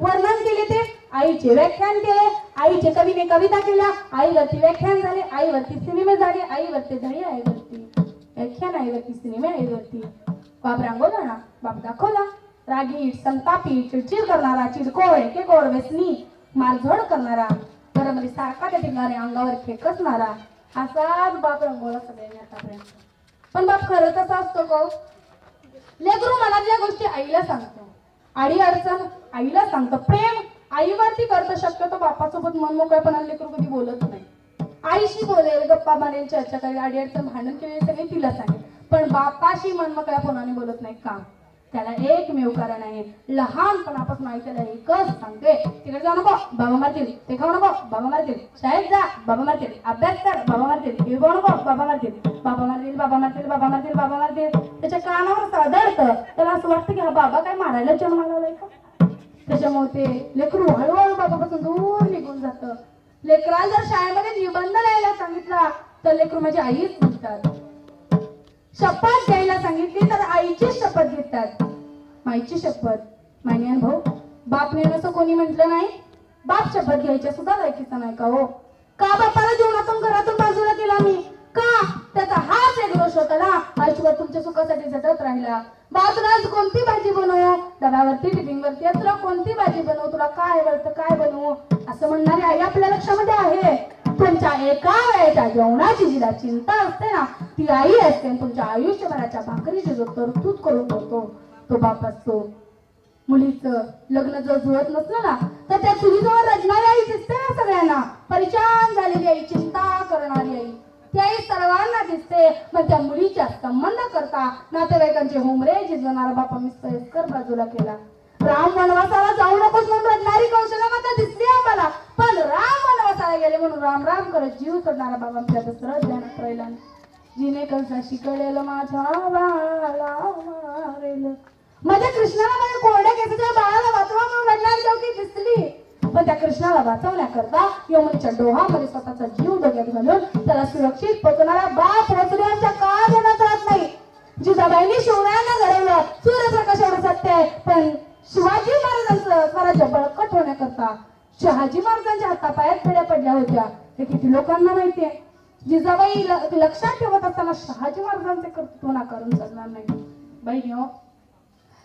वर्णन केले ते आईचे व्याख्यान केले आईचे कवीने कविता केल्या आईवरती व्याख्यान झाले आईवरती सिनेमे झाले आईवरती धडी आईवरती व्याख्यान आईवरती सिनेमे आईवरती. बाप रांगवला ना बाप दाखवला. रागीट संतापी चिडचिड करणारा चिडकोळ एकेकोळ व्यसनी मारझोड करणारा बरोबरी सारखा त्या ठिकाणी अंगावर खेकसणारा असाच बाप रंगवला सगळ्यांनी आतापर्यंत पण बाप खरंच कसा असतो गो हो? लेकरू मनातल्या गोष्टी आईला सांगतो. आडी अडचण आईला सांगतं प्रेम आईवरती करतं शक्यतो बापासोबत मन मोकळेपणा लेकरू कधी बोलत नाही. आईशी बोलेल गप्पा मारेल चर्चा करेल आडी अडचण भांडण केले सगळे तिला सांगेल. पण बापाशी मन मोकळ्यापणाने बोलत नाही का? त्याला एकमेव कारण आहे लहानपणापासून आई त्याला एकच सांगते तिकडे जाऊ नको बाबा मारतील ते खाऊ नको बाबा मारतील शाळेत जा बाबा मारतील अभ्यास कर बाबा मारतील हे पाहू नको बाबा मारतील बाबा मारतील बाबा मारतील बाबा मारतील बाबा मारतील त्याच्या कानावर सादळतं त्याला असं वाटतं की हा बाबा काय मारायला जन्माला आलाय का त्याच्यामुळे ते लेकरू हळूहळू बाबापासून दूर निघून जातं लेकराला जर शाळेमध्ये निबंध लिहायला सांगितला तर लेकरू माझी आईच म्हणतात शपथ घ्यायला सांगितली तर आईची शपथ घेतात माईची शपथ मान्यान भाऊ बापने असं कोणी म्हटलं नाही बाप शपथ घ्यायच्या सुद्धा लायकीचा नाही का हो? का बापाला जीवनातून घरातून बाजूला केला मी? का? त्याचा हाच एक दोष होता ना? आयुष्यभर तुमच्या सुखासाठी झटत राहिला. बा कोणती भाजी बनवू? डब्यावरती टिफिन वरती तुला कोणती भाजी बनवू? तुला काय आवडतं काय बनवू? असं म्हणणारी आई आपल्या लक्षामध्ये आहे. तुमच्या एका वेळेच्या जेवणाची जिला चिंता असते ना? ती आई असते आणि तुमच्या आयुष्यभराच्या भाकरीची जो तरतूद करून ठेवतो तो बाप असतो. मुलीचं लग्न जर जुळत नसलं ना तर त्या चुलीजवळ रडणारी आई दिसते ना सगळ्यांना. परिचान झालेली आई चिंता करणारी आई. ती आई सर्वांना दिसते. मग त्या मुलीच्या संबंध करता नातेवाईकांचे होमरे झिजवणारा बापा मी सयस्कर बाजूला केला. राम वनवासाला जाऊ नकोस म्हणून रडणारी कौशल्या माता दिसली आम्हाला. पण राम वनवासाला गेले म्हणून राम राम करत जीव सोडणारा बाबा आमच्या दसरथ ध्यानात राहिला जिने कंसा शिकलेल माझ्या बाळाला मारेल. माझ्या कृष्णाला माझ्या कोरड्या केसाच्या बाळाला वाचवा म्हणून रडणारी चौकी दिसली पण त्या कृष्णाला वाचवण्याकरता यमुनेच्या डोहामध्ये स्वतःचा जीव डोक्यात घालून त्याला सुरक्षित पोचणारा बाप वसुदेवांच्या का देण्यात राहत नाही. जिजाबाईंनी शिवरायांना घडवलं सूर्यप्रकाश एवढं सत्य आहे पण शिवाजी महाराजांचं स्वराज्य बळकट होण्याकरता शहाजी महाराजांच्या हातापायात पिढ्या पडल्या होत्या. हे किती लोकांना माहितीये जिजाबाई ल- लक्षात ठेवत असताना शहाजी महाराजांचे कर्तृत्व नाकारून चालणार नाही. बहिणी हो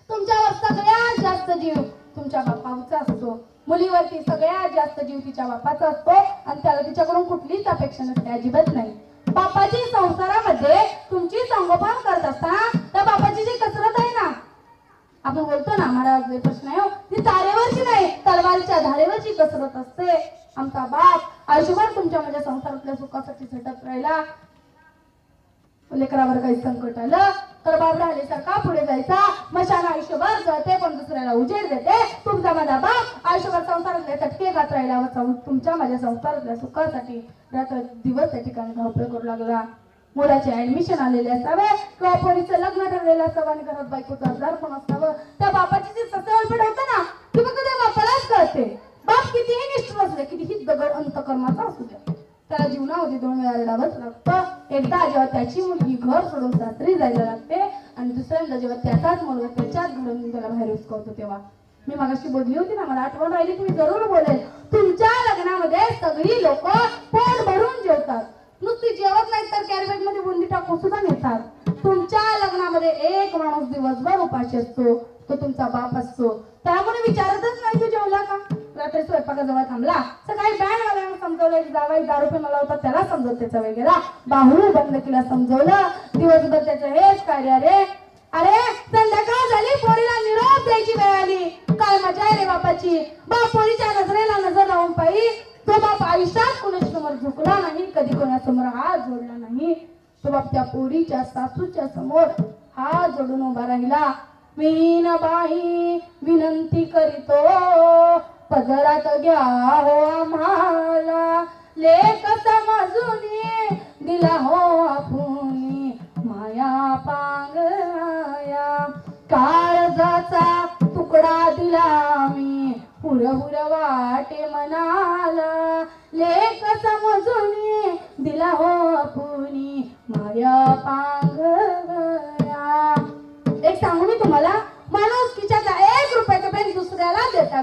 तुमच्यावर सगळ्यात जास्त जीव तुमच्या बापाचा असतो. मुलीवरती सगळ्यात जास्त जीव तिच्या बापाचा असतो आणि त्याला तिच्याकडून कुठलीच अपेक्षा नसते अजिबात नाही. बापाची संसारामध्ये तुमची संगोपन करत असताना त्या बापाची जी कसरत आहे ना आपण बोलतो ना महाराज प्रश्न आहे हो. ती तारेवरची नाही तलवारीच्या धारेवरची कसरत असते. आमचा बाप आयुष्यभर तुमच्या माझ्या संसारातल्या सुखासाठी झटत राहिला. लेकरावर काही संकट आलं तर बाप का पुढे जायचा. मशान आयुष्यभर जळते पण दुसऱ्याला उजेड देते. तुमचा माझा बाप आयुष्यभर संसारातले चटके खात राहिला व सं- तुमच्या माझ्या संसारातल्या सुखासाठी रात्र दिवस त्या ठिकाणी धावपळ करू लागला. मुलाचे ऍडमिशन आलेले असावे किंवा पोरीचं लग्न ठरलेलं असावं आणि घरात बायकोचं आजार पण असावं त्या बापाची जी ससेवलपेट होतं ना ती फक्त त्या बापालाच कळते. बाप कितीही निष्ठुर असले कितीही दगड अंतकर्माचा असू होती दोन वेळा रडावंच लागतं. एकदा जेव्हा त्याची मुलगी घर सोडून सासरी जायला लागते आणि दुसऱ्यांदा जेव्हा त्याचाच मुलगा त्याच्याच घरून त्याला बाहेर उचकवतो तेव्हा. मी मागाशी बोलली होती ना मला आठवण राहिली तुम्ही मी जरूर बोलेल. तुमच्या लग्नामध्ये सगळी लोक पोट भरून जेवतात. नुसती जेवत नाही तर कॅरीबॅगमध्ये बुंदी टाकून सुद्धा नेतात. तुमच्या लग्नामध्ये एक माणूस दिवसभर उपाशी असतो तो तुमचा बाप असतो. त्यामुळे विचारतच रात्री स्वयंपाकाजवळ थांबला. सकाळी बँड वाल्यानं समजवलं की जावाई दारू पिऊन मला होता त्याला समजवत त्याचा वगैरे. बाहुळू बंद केला समजवलं. दिवसभर त्याचं हेच कार्य रे. अरे संध्याकाळ झाली पोरीला निरोप द्यायची वेळ आली. काय मजा आहे रे बापाची. बाप पोरीच्या नजरेला नजर लावून पायी. तो बाप आयुष्यात कोणासमोर झुकला नाही कधी कोणासमोर हात जोडला नाही. तो बाप त्या पोरीच्या सासूच्या समोर हात जोडून उभा राहिला. मीनाबाई विनंती करीतो. पदरात घ्या हो आम्हाला. लेख समजून दिला हो आपुनी माया पांगया काळजाचा तुकडा दिला मी. पुरहुर वाटे म्हणाला लेख समजून दिला हो आपुनी माया पांगया एक सांगू मी तुम्हाला? माणुसकीच्या एक रुपयाचा पेन दुसऱ्याला देतात.